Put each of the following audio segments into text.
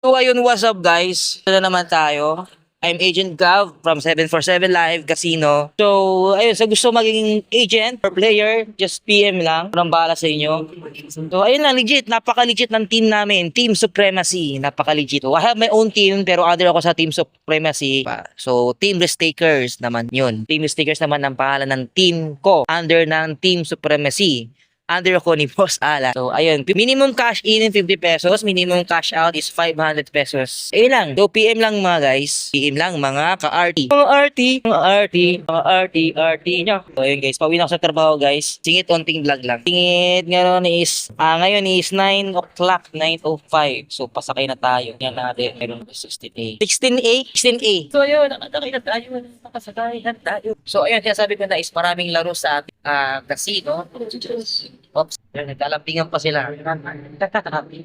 So ayun, what's up guys? Ito na naman tayo. I'm Agent Gav from 747 Live Casino. So, ayun, sa gusto maging agent or player, just PM lang. Walang bala sa inyo. So, ayun lang, legit. Napaka-legit ng team namin. Team Supremacy. Napaka-legit. I have my own team, pero under ako sa Team Supremacy. So, Team Risk Takers naman yun. Team Risk Takers naman ang pangalan ng team ko. Under ng Team Supremacy under ako ni Boss Ala. So, ayun. Minimum cash in 50 pesos. Minimum cash out is 500 pesos. Ayun lang. So, PM lang mga guys. PM lang mga ka-RT. Mga RT. Mga RT. Mga RT. RT nyo. So, ayun guys. Pauwi ako sa trabaho guys. Singit onting vlog lang. Singit ngayon is, ah, ngayon is 9 o'clock, 9.05. So, pasakay na tayo. Yan natin. Meron 16A. 16A? 16A. So, ayun. Nakasakay na tayo. Nakasakay na tayo. So, ayun. Sinasabi ko na is maraming laro sa ating ah, casino. Yun, nagkalambingan pa sila.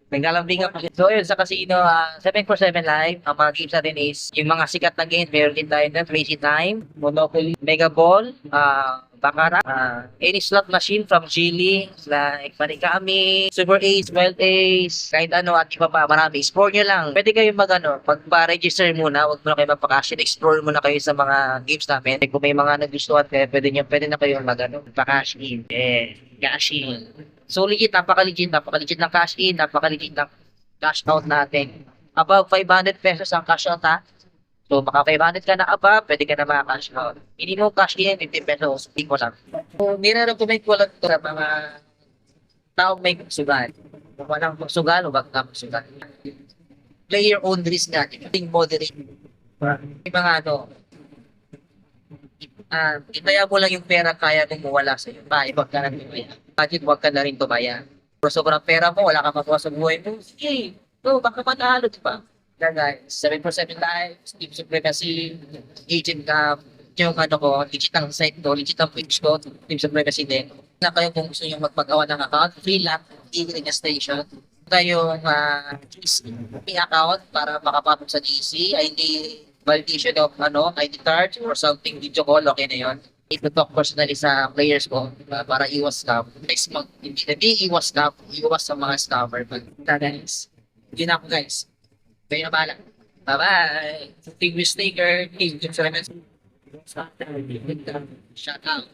nagkalambingan pa sila. So, yun, sa casino, uh, 747 Live, ang mga games natin is, yung mga sikat na games, meron din tayo na Crazy Time, Monopoly, Mega Ball, uh, Baccarat, uh, any slot machine from Chili, like Marikami, Super Ace, Wild Ace, kahit ano, at iba pa, marami. Explore nyo lang. Pwede kayo mag, ano, magpa-register muna, huwag muna kayo magpa-cash in. Explore muna kayo sa mga games namin. Kung may mga nagustuhan kayo, pwede, nyo, pwede na kayo mag, ano, magpa-cash in. Eh, cash. So, legit, napaka-legit, napaka-legit ng cash in, napaka-legit ng cash out natin. Above 500 pesos ang cash out, ha? So, baka 500 ka na above, pwede ka na maka-cash out. Minimum cash in, 50 pesos, hindi ko lang. So, nire-recommend ko lang ito sa mga taong may sugal. Kung walang sugal, huwag ka sugal. Play your own risk nga. Think moderate. May mga ano, ah, itaya mo lang yung pera kaya mong mawala sa iyo. Bye, huwag ka na tumaya. Budget, huwag ka na rin tumaya. Pero sobrang pera mo, wala kang magawa sa buhay mo. Sige, no, baka manalo, di ba? Na guys, 747 Live, Team Supremacy, Agent Cam, yung ano ko, legit ang site ko, legit ang page ko, Team Supremacy din. Na kayo kung gusto nyo magpagawa ng account, free lang, e-registration. Tayong uh, GC account para makapasok sa GC, ID validation of ano, ID card or something, video call, okay na yun. Ito talk personally sa players ko uh, para iwas scam. Next month, hindi, hindi iwas scam, iwas sa mga scammer. But, guys, yun ako guys. Kayo na bahala. Bye-bye! Team Mistaker, Team Supremacy. Shout out.